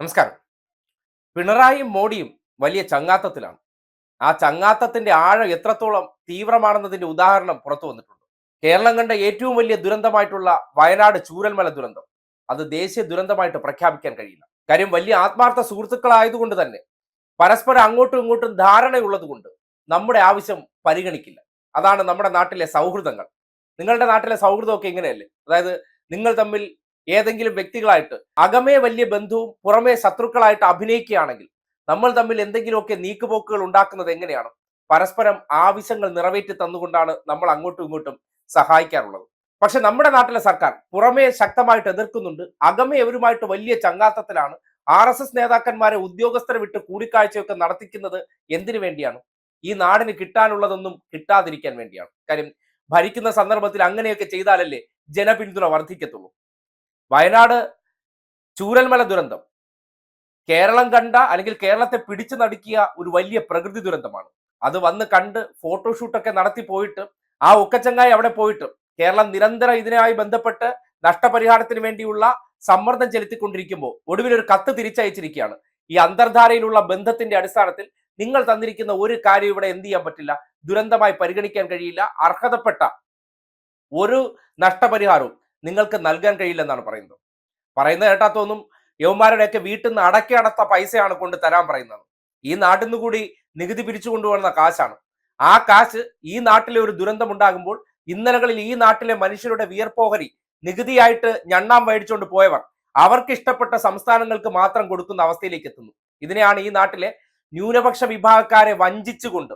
നമസ്കാരം. പിണറായിയും മോഡിയും വലിയ ചങ്ങാത്തത്തിലാണ്. ആ ചങ്ങാത്തത്തിന്റെ ആഴം എത്രത്തോളം തീവ്രമാണെന്നതിന്റെ ഉദാഹരണം പുറത്തു വന്നിട്ടുണ്ട്. കേരളം കണ്ട ഏറ്റവും വലിയ ദുരന്തമായിട്ടുള്ള വയനാട് ചൂരൽമല ദുരന്തം. അത് ദേശീയ ദുരന്തമായിട്ട് പ്രഖ്യാപിക്കാൻ കഴിയില്ല. കാര്യം വലിയ ആത്മാർത്ഥ സുഹൃത്തുക്കളായതുകൊണ്ട് തന്നെ പരസ്പരം അങ്ങോട്ടും ഇങ്ങോട്ടും ധാരണയുള്ളതുകൊണ്ട് നമ്മുടെ ആവശ്യം പരിഗണിക്കില്ല. അതാണ് നമ്മുടെ നാട്ടിലെ സൗഹൃദങ്ങൾ. നിങ്ങളുടെ നാട്ടിലെ സൗഹൃദമൊക്കെ ഇങ്ങനെയല്ലേ? അതായത് നിങ്ങൾ തമ്മിൽ ഏതെങ്കിലും വ്യക്തികളായിട്ട് അകമേ വലിയ ബന്ധുവും പുറമേ ശത്രുക്കളായിട്ട് അഭിനയിക്കുകയാണെങ്കിൽ നമ്മൾ തമ്മിൽ എന്തെങ്കിലുമൊക്കെ നീക്കുപോക്കുകൾ ഉണ്ടാക്കുന്നത് എങ്ങനെയാണ്? പരസ്പരം ആവശ്യങ്ങൾ നിറവേറ്റി തന്നുകൊണ്ടാണ് നമ്മൾ അങ്ങോട്ടും ഇങ്ങോട്ടും സഹായിക്കാറുള്ളത്. പക്ഷെ നമ്മുടെ നാട്ടിലെ സർക്കാർ പുറമേ ശക്തമായിട്ട് എതിർക്കുന്നുണ്ട് അകമേ അവരുമായിട്ട് വലിയ ചങ്ങാത്തത്തിലാണ് ആർ എസ് എസ് നേതാക്കന്മാരെ ഉദ്യോഗസ്ഥരെ വിട്ട് കൂടിക്കാഴ്ചയൊക്കെ നടത്തിക്കുന്നത് എന്തിനു വേണ്ടിയാണ്? ഈ നാടിന് കിട്ടാനുള്ളതൊന്നും കിട്ടാതിരിക്കാൻ വേണ്ടിയാണ്. കാര്യം ഭരിക്കുന്ന സന്ദർഭത്തിൽ അങ്ങനെയൊക്കെ ചെയ്താലല്ലേ ജനപിന്തുണ വർദ്ധിക്കത്തുള്ളൂ. വയനാട് ചൂരൽമല ദുരന്തം. കേരളം കണ്ട അല്ലെങ്കിൽ കേരളത്തെ പിടിച്ചു നടുക്കിയ ഒരു വലിയ പ്രകൃതി ദുരന്തമാണ്. അത് വന്ന് കണ്ട് ഫോട്ടോഷൂട്ടൊക്കെ നടത്തി പോയിട്ട് ആ ഒക്കച്ചങ്ങായി അവിടെ പോയിട്ട് കേരളം നിരന്തരം ഇതിനായി ബന്ധപ്പെട്ട് നഷ്ടപരിഹാരത്തിന് വേണ്ടിയുള്ള സമ്മർദ്ദം ചെലുത്തിക്കൊണ്ടിരിക്കുമ്പോൾ ഒടുവിൽ ഒരു കത്ത് തിരിച്ചയച്ചിരിക്കുകയാണ്. ഈ അന്തർധാരയിലുള്ള ബന്ധത്തിന്റെ അടിസ്ഥാനത്തിൽ നിങ്ങൾ തന്നിരിക്കുന്ന ഒരു കാര്യം ഇവിടെ എന്ത് ചെയ്യാൻ പറ്റില്ല? ദുരന്തമായി പരിഗണിക്കാൻ കഴിയില്ല. അർഹതപ്പെട്ട ഒരു നഷ്ടപരിഹാരവും നിങ്ങൾക്ക് നൽകാൻ കഴിയില്ലെന്നാണ് പറയുന്നത്. പറയുന്നത് കേട്ടാ തോന്നും യവന്മാരുടെയൊക്കെ വീട്ടിൽ നിന്ന് അടക്കി അടത്ത പൈസയാണ് കൊണ്ട് തരാൻ പറയുന്നത്. ഈ നാട്ടിൽ നിന്ന് കൂടി നികുതി പിരിച്ചു കൊണ്ടുവരുന്ന കാശാണ്. ആ കാശ് ഈ നാട്ടിലെ ഒരു ദുരന്തം ഉണ്ടാകുമ്പോൾ ഇന്നലകളിൽ ഈ നാട്ടിലെ മനുഷ്യരുടെ വിയർപ്പോഹരി നികുതിയായിട്ട് ഞണ്ണാം മേടിച്ചുകൊണ്ട് പോയവർ അവർക്ക് ഇഷ്ടപ്പെട്ട സംസ്ഥാനങ്ങൾക്ക് മാത്രം കൊടുക്കുന്ന അവസ്ഥയിലേക്ക് എത്തുന്നു. ഇതിനെയാണ് ഈ നാട്ടിലെ ന്യൂനപക്ഷ വിഭാഗക്കാരെ വഞ്ചിച്ചുകൊണ്ട്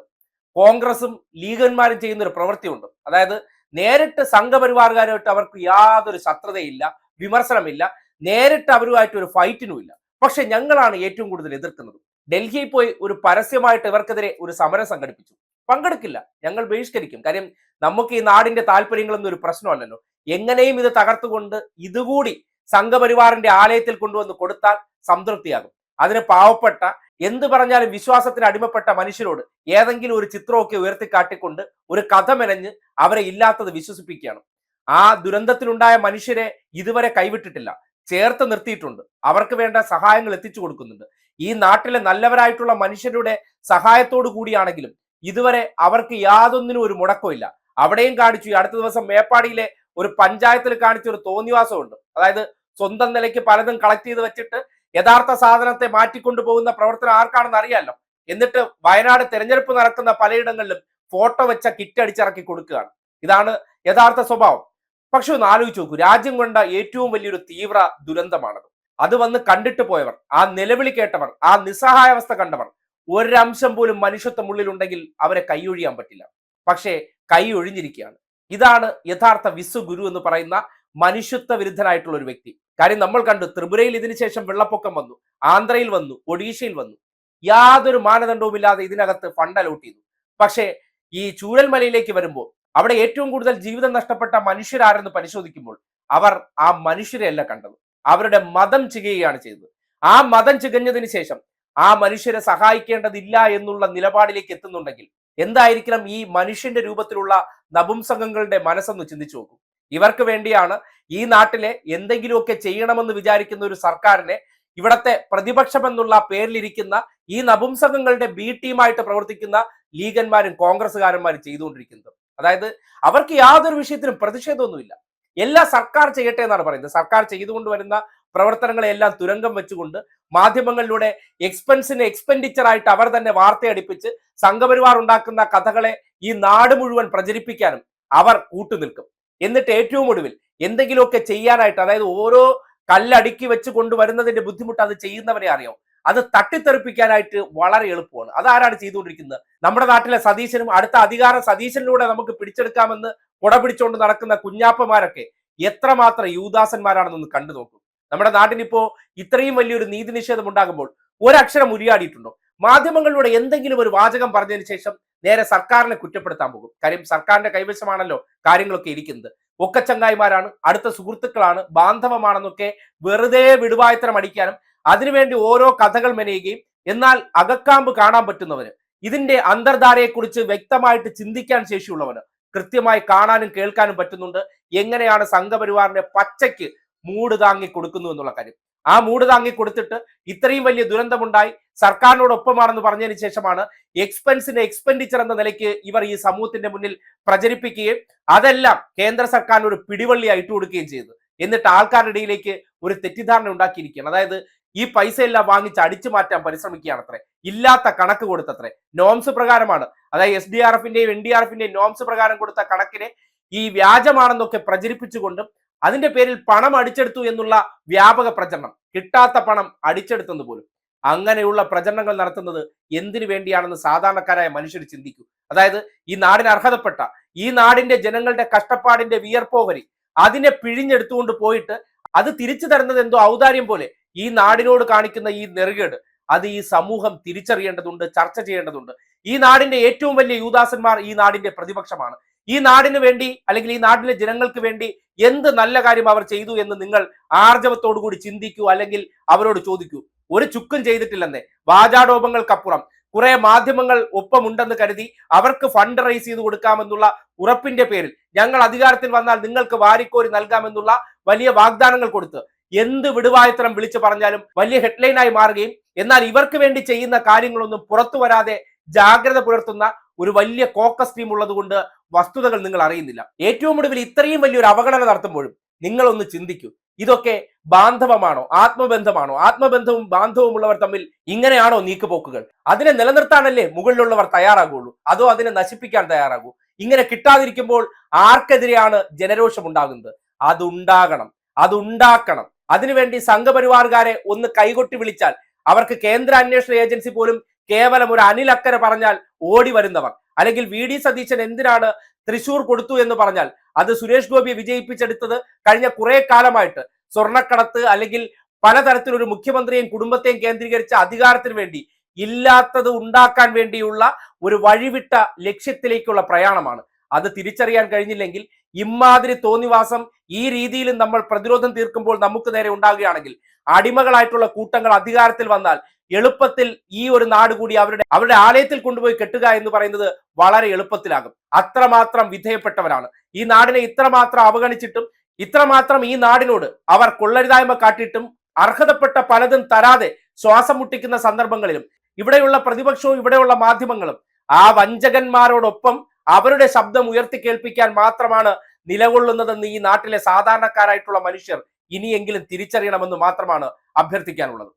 കോൺഗ്രസും ലീഗന്മാരും ചെയ്യുന്ന ഒരു പ്രവൃത്തിയുണ്ട്. അതായത് നേരിട്ട് സംഘപരിവാറുകാരുമായിട്ട് അവർക്ക് യാതൊരു ശത്രുതയില്ല വിമർശനമില്ല. നേരിട്ട് അവരുമായിട്ട് ഒരു ഫൈറ്റിനും ഇല്ല പക്ഷെ ഞങ്ങളാണ് ഏറ്റവും കൂടുതൽ എതിർക്കുന്നത്. ഡൽഹിയിൽ പോയി ഒരു പരസ്യമായിട്ട് ഇവർക്കെതിരെ ഒരു സമരം സംഘടിപ്പിച്ചു. പങ്കെടുക്കില്ല. ഞങ്ങൾ ബഹിഷ്കരിക്കും. കാര്യം നമുക്ക് ഈ നാടിന്റെ താല്പര്യങ്ങളൊന്നും ഒരു പ്രശ്നമല്ലല്ലോ. എങ്ങനെയും ഇത് തകർത്തുകൊണ്ട് ഇതുകൂടി സംഘപരിവാറിന്റെ ആലയത്തിൽ കൊണ്ടുവന്ന് കൊടുത്താൽ സംതൃപ്തിയാകും. അതിന് പാവപ്പെട്ട എന്ത് പറഞ്ഞാലും വിശ്വാസത്തിന് അടിമപ്പെട്ട മനുഷ്യരോട് ഏതെങ്കിലും ഒരു ചിത്രമൊക്കെ ഉയർത്തിക്കാട്ടിക്കൊണ്ട് ഒരു കഥ മെനഞ്ഞ് അവരെ ഇല്ലാത്തത് വിശ്വസിപ്പിക്കുകയാണ്. ആ ദുരന്തത്തിലുണ്ടായ മനുഷ്യരെ ഇതുവരെ കൈവിട്ടിട്ടില്ല. ചേർത്ത് നിർത്തിയിട്ടുണ്ട്. അവർക്ക് വേണ്ട സഹായങ്ങൾ എത്തിച്ചു കൊടുക്കുന്നുണ്ട്. ഈ നാട്ടിലെ നല്ലവരായിട്ടുള്ള മനുഷ്യരുടെ സഹായത്തോടു കൂടിയാണെങ്കിലും ഇതുവരെ അവർക്ക് യാതൊന്നിനും ഒരു മുടക്കമില്ല അവിടെയും കാണിച്ചു. അടുത്ത ദിവസം മേപ്പാടിയിലെ ഒരു പഞ്ചായത്തിൽ കാണിച്ച ഒരു തോന്നിവാസമുണ്ട്. അതായത് സ്വന്തം നിലയ്ക്ക് പലതും കളക്ട് ചെയ്ത് വെച്ചിട്ട് യഥാർത്ഥ സാധനത്തെ മാറ്റിക്കൊണ്ടു പോകുന്ന പ്രവർത്തനം ആർക്കാണെന്ന് അറിയാമല്ലോ എന്നിട്ട് വയനാട് തെരഞ്ഞെടുപ്പ് നടക്കുന്ന പലയിടങ്ങളിലും ഫോട്ടോ വെച്ച കിറ്റ് അടിച്ചിറക്കി കൊടുക്കുകയാണ്. ഇതാണ് യഥാർത്ഥ സ്വഭാവം. പക്ഷെ ഒന്ന് ആലോചിച്ച് നോക്കൂ രാജ്യം കൊണ്ട ഏറ്റവും വലിയൊരു തീവ്ര ദുരന്തമാണത്. അത് വന്ന് കണ്ടിട്ട് പോയവർ ആ നിലവിളി കേട്ടവർ ആ നിസ്സഹായാവസ്ഥ കണ്ടവർ ഒരംശം പോലും മനുഷ്യത്വം ഉള്ളിലുണ്ടെങ്കിൽ അവരെ കൈയൊഴിയാൻ പറ്റില്ല. പക്ഷേ കൈ ഒഴിഞ്ഞിരിക്കുകയാണ്. ഇതാണ് യഥാർത്ഥ വിശ്വഗുരു എന്ന് പറയുന്ന മനുഷ്യത്വ വിരുദ്ധനായിട്ടുള്ള ഒരു വ്യക്തി. കാര്യം നമ്മൾ കണ്ടു ത്രിപുരയിൽ ഇതിനുശേഷം വെള്ളപ്പൊക്കം വന്നു ആന്ധ്രയിൽ വന്നു ഒഡീഷയിൽ വന്നു. യാതൊരു മാനദണ്ഡവുമില്ലാതെ ഇതിനകത്ത് ഫണ്ട് അലോട്ട് ചെയ്തു. പക്ഷേ ഈ ചൂരൽമലയിലേക്ക് വരുമ്പോൾ അവിടെ ഏറ്റവും കൂടുതൽ ജീവിതം നഷ്ടപ്പെട്ട മനുഷ്യരാരെന്ന് പരിശോധിക്കുമ്പോൾ അവർ ആ മനുഷ്യരെയല്ല കണ്ടത്. അവരുടെ മതം ചികയുകയാണ് ചെയ്തത്. ആ മതം ചികഞ്ഞതിന് ശേഷം ആ മനുഷ്യരെ സഹായിക്കേണ്ടതില്ല എന്നുള്ള നിലപാടിലേക്ക് എത്തുന്നുണ്ടെങ്കിൽ എന്തായിരിക്കണം ഈ മനുഷ്യന്റെ രൂപത്തിലുള്ള നപുംസംഗങ്ങളുടെ മനസ്സെന്ന് ചിന്തിച്ചു നോക്കൂ. ഇവർക്ക് വേണ്ടിയാണ് ഈ നാട്ടിലെ എന്തെങ്കിലുമൊക്കെ ചെയ്യണമെന്ന് വിചാരിക്കുന്ന ഒരു സർക്കാരിനെ ഇവിടത്തെ പ്രതിപക്ഷം എന്നുള്ള പേരിലിരിക്കുന്ന ഈ നപുംസകങ്ങളുടെ ബി ടീമായിട്ട് പ്രവർത്തിക്കുന്ന ലീഗന്മാരും കോൺഗ്രസ്സുകാരന്മാരും ചെയ്തുകൊണ്ടിരിക്കുന്നത്. അതായത് അവർക്ക് യാതൊരു വിഷയത്തിനും പ്രതിഷേധമൊന്നുമില്ല. എല്ലാ സർക്കാർ ചെയ്യട്ടെ എന്നാണ് പറയുന്നത്. സർക്കാർ ചെയ്തുകൊണ്ട് വരുന്ന പ്രവർത്തനങ്ങളെല്ലാം തുരങ്കം വെച്ചുകൊണ്ട് മാധ്യമങ്ങളിലൂടെ എക്സ്പെൻസിന് എക്സ്പെൻഡിച്ചർ ആയിട്ട് അവർ തന്നെ വാർത്തയടിപ്പിച്ച് സംഘപരിവാർ ഉണ്ടാക്കുന്ന കഥകളെ ഈ നാട് മുഴുവൻ പ്രചരിപ്പിക്കാനും അവർ കൂട്ടുനിൽക്കും. എന്നിട്ട് ഏറ്റവും ഒടുവിൽ എന്തെങ്കിലുമൊക്കെ ചെയ്യാനായിട്ട് അതായത് ഓരോ കല്ലടുക്കി വെച്ച് കൊണ്ടുവരുന്നതിന്റെ ബുദ്ധിമുട്ട് അത് ചെയ്യുന്നവരെ അറിയാം അത് തട്ടിത്തെറിപ്പിക്കാനായിട്ട് വളരെ എളുപ്പമാണ്. അതാരാണ് ചെയ്തുകൊണ്ടിരിക്കുന്നത്? നമ്മുടെ നാട്ടിലെ സതീശനും അടുത്ത അധികാരം സതീശനിലൂടെ നമുക്ക് പിടിച്ചെടുക്കാമെന്ന് കുട പിടിച്ചുകൊണ്ട് നടക്കുന്ന കുഞ്ഞാപ്പമാരൊക്കെ എത്രമാത്രം യൂദാസന്മാരാണെന്നൊന്ന് കണ്ടു നോക്കൂ. നമ്മുടെ നാട്ടിനിപ്പോ ഇത്രയും വലിയൊരു നീതി നിഷേധം ഉണ്ടാകുമ്പോൾ ഒരക്ഷരം ഉരിയാടിയിട്ടുണ്ടോ? മാധ്യമങ്ങളിലൂടെ എന്തെങ്കിലും ഒരു വാചകം പറഞ്ഞതിന് ശേഷം നേരെ സർക്കാരിനെ കുറ്റപ്പെടുത്താൻ പോകും. കാര്യം സർക്കാരിന്റെ കൈവശമാണല്ലോ കാര്യങ്ങളൊക്കെ ഇരിക്കുന്നത്. ഒക്കെ ചങ്ങായിമാരാണ് അടുത്ത സുഹൃത്തുക്കളാണ് ബാന്ധവമാണെന്നൊക്കെ വെറുതെ വിടുവായത്തരം അടിക്കാനും അതിനുവേണ്ടി ഓരോ കഥകൾ മെനയുകയും എന്നാൽ അകക്കാമ്പ് കാണാൻ പറ്റുന്നവന് ഇതിന്റെ അന്തർധാരയെക്കുറിച്ച് വ്യക്തമായിട്ട് ചിന്തിക്കാൻ ശേഷിയുള്ളവന് കൃത്യമായി കാണാനും കേൾക്കാനും പറ്റുന്നുണ്ട്. എങ്ങനെയാണ് സംഘപരിവാറിന്റെ പച്ചയ്ക്ക് മൂട് താങ്ങി കൊടുക്കുന്നു എന്നുള്ള കാര്യം. ആ മൂട് താങ്ങി കൊടുത്തിട്ട് ഇത്രയും വലിയ ദുരന്തമുണ്ടായി. സർക്കാരിനോടൊപ്പമാണെന്ന് പറഞ്ഞതിന് ശേഷമാണ് എക്സ്പെൻസിന് എക്സ്പെൻഡിച്ചർ എന്ന നിലയ്ക്ക് ഇവർ ഈ സമൂഹത്തിന്റെ മുന്നിൽ പ്രചരിപ്പിക്കുകയും അതെല്ലാം കേന്ദ്ര സർക്കാരിന് ഒരു ആയിട്ട് കൊടുക്കുകയും ചെയ്തു. എന്നിട്ട് ആൾക്കാരുടെ ഇടയിലേക്ക് ഒരു തെറ്റിദ്ധാരണ ഉണ്ടാക്കിയിരിക്കുകയാണ്. അതായത് ഈ പൈസ എല്ലാം വാങ്ങിച്ച് അടിച്ചു മാറ്റാൻ പരിശ്രമിക്കുകയാണ് ഇല്ലാത്ത കണക്ക് കൊടുത്തത്രേ. നോംസ് പ്രകാരമാണ്. അതായത് എസ് ഡി ആർ എഫിന്റെയും എൻ ഡി ആർ എഫിന്റെയും നോംസ് പ്രകാരം കൊടുത്ത കണക്കിനെ ഈ വ്യാജമാണെന്നൊക്കെ പ്രചരിപ്പിച്ചുകൊണ്ടും അതിന്റെ പേരിൽ പണം അടിച്ചെടുത്തു എന്നുള്ള വ്യാപക പ്രചരണം. കിട്ടാത്ത പണം അടിച്ചെടുത്തെന്ന് പോലും. അങ്ങനെയുള്ള പ്രചരണങ്ങൾ നടത്തുന്നത് എന്തിനു വേണ്ടിയാണെന്ന് സാധാരണക്കാരായ മനുഷ്യർ ചിന്തിക്കൂ. അതായത് ഈ നാടിന് അർഹതപ്പെട്ട ഈ നാടിന്റെ ജനങ്ങളുടെ കഷ്ടപ്പാടിന്റെ വിയർപ്പോഹരി അതിനെ പിഴിഞ്ഞെടുത്തുകൊണ്ട് പോയിട്ട് അത് തിരിച്ചു തരുന്നത് എന്തോ ഔദാര്യം പോലെ ഈ നാടിനോട് കാണിക്കുന്ന ഈ നെറുകേട് അത് ഈ സമൂഹം തിരിച്ചറിയേണ്ടതുണ്ട് ചർച്ച ചെയ്യേണ്ടതുണ്ട്. ഈ നാടിന്റെ ഏറ്റവും വലിയ യൂദാസന്മാർ ഈ നാടിന്റെ പ്രതിപക്ഷമാണ്. ഈ നാടിന് വേണ്ടി അല്ലെങ്കിൽ ഈ നാട്ടിലെ ജനങ്ങൾക്ക് വേണ്ടി എന്ത് നല്ല കാര്യം അവർ ചെയ്തു എന്ന് നിങ്ങൾ ആർജവത്തോടു കൂടി ചിന്തിക്കൂ അല്ലെങ്കിൽ അവരോട് ചോദിക്കൂ. ഒരു ചുക്കും ചെയ്തിട്ടില്ലെന്നേ. വാചാടോപങ്ങൾക്കപ്പുറം. കുറെ മാധ്യമങ്ങൾ ഒപ്പമുണ്ടെന്ന് കരുതി അവർക്ക് ഫണ്ട് റൈസ് ചെയ്ത് കൊടുക്കാമെന്നുള്ള ഉറപ്പിന്റെ പേരിൽ ഞങ്ങൾ അധികാരത്തിൽ വന്നാൽ നിങ്ങൾക്ക് വാരിക്കോരി നൽകാമെന്നുള്ള വലിയ വാഗ്ദാനങ്ങൾ കൊടുത്ത് എന്ത് വിടുവായത്തരം വിളിച്ചു പറഞ്ഞാലും വലിയ ഹെഡ്ലൈനായി മാറുകയും എന്നാൽ ഇവർക്ക് വേണ്ടി ചെയ്യുന്ന കാര്യങ്ങളൊന്നും പുറത്തു വരാതെ ജാഗ്രത പുലർത്തുന്ന ഒരു വലിയ കോക്കസ് ടീം ഉള്ളതുകൊണ്ട് വസ്തുതകൾ നിങ്ങൾ അറിയുന്നില്ല. ഏറ്റവും ഒടുവിൽ ഇത്രയും വലിയൊരു അവഗണന നടത്തുമ്പോഴും നിങ്ങളൊന്ന് ചിന്തിക്കൂ. ഇതൊക്കെ ബാന്ധവമാണോ? ആത്മബന്ധമാണോ? ആത്മബന്ധവും ബാന്ധവും ഉള്ളവർ തമ്മിൽ ഇങ്ങനെയാണോ നീക്കുപോക്കുകൾ? അതിനെ നിലനിർത്താനല്ലേ മുകളിലുള്ളവർ തയ്യാറാകുള്ളൂ? അതോ അതിനെ നശിപ്പിക്കാൻ തയ്യാറാകൂ? ഇങ്ങനെ കിട്ടാതിരിക്കുമ്പോൾ ആർക്കെതിരെയാണ് ജനരോഷം ഉണ്ടാകുന്നത്? അതുണ്ടാകണം. അതുണ്ടാക്കണം. അതിനുവേണ്ടി സംഘപരിവാറുകാരെ ഒന്ന് കൈകൊട്ടി വിളിച്ചാൽ അവർക്ക് കേന്ദ്ര അന്വേഷണ ഏജൻസി പോലും കേവലം ഒരു അനിലക്കര പറഞ്ഞാൽ ഓടി വരുന്നവർ. അല്ലെങ്കിൽ വി ഡി സതീശൻ എന്തിനാണ് തൃശൂർ കൊടുത്തു എന്ന് പറഞ്ഞാൽ? അത് സുരേഷ് ഗോപിയെ വിജയിപ്പിച്ചെടുത്തത് കഴിഞ്ഞ കുറെ കാലമായിട്ട് സ്വർണക്കടത്ത് അല്ലെങ്കിൽ പലതരത്തിലൊരു മുഖ്യമന്ത്രിയെയും കുടുംബത്തെയും കേന്ദ്രീകരിച്ച അധികാരത്തിന് വേണ്ടി ഇല്ലാത്തത് ഉണ്ടാക്കാൻ വേണ്ടിയുള്ള ഒരു വഴിവിട്ട ലക്ഷ്യത്തിലേക്കുള്ള പ്രയാണമാണ്. അത് തിരിച്ചറിയാൻ കഴിഞ്ഞില്ലെങ്കിൽ ഇമാതിരി തോന്നിവാസം ഈ രീതിയിലും നമ്മൾ പ്രതിരോധം തീർക്കുമ്പോൾ നമുക്ക് നേരെ ഉണ്ടാകുകയാണെങ്കിൽ അടിമകളായിട്ടുള്ള കൂട്ടങ്ങൾ അധികാരത്തിൽ വന്നാൽ എളുപ്പത്തിൽ ഈ ഒരു നാട് കൂടി അവരുടെ അവരുടെ ആലയത്തിൽ കൊണ്ടുപോയി കെട്ടുക എന്ന് പറയുന്നത് വളരെ എളുപ്പത്തിലാകും. അത്രമാത്രം വിധേയപ്പെട്ടവരാണ്. ഈ നാടിനെ ഇത്രമാത്രം അവഗണിച്ചിട്ടും ഇത്രമാത്രം ഈ നാടിനോട് അവർ കൊള്ളരുതായ്മ കാട്ടിയിട്ടും അർഹതപ്പെട്ട പലതും തരാതെ ശ്വാസം മുട്ടിക്കുന്ന സന്ദർഭങ്ങളിലും ഇവിടെയുള്ള പ്രതിപക്ഷവും ഇവിടെയുള്ള മാധ്യമങ്ങളും ആ വഞ്ചകന്മാരോടൊപ്പം അവരുടെ ശബ്ദം ഉയർത്തി കേൾപ്പിക്കാൻ മാത്രമാണ് നിലകൊള്ളുന്നതെന്ന് ഈ നാട്ടിലെ സാധാരണക്കാരായിട്ടുള്ള മനുഷ്യർ ഇനിയെങ്കിലും തിരിച്ചറിയണമെന്ന് മാത്രമാണ് അഭ്യർത്ഥിക്കാനുള്ളത്.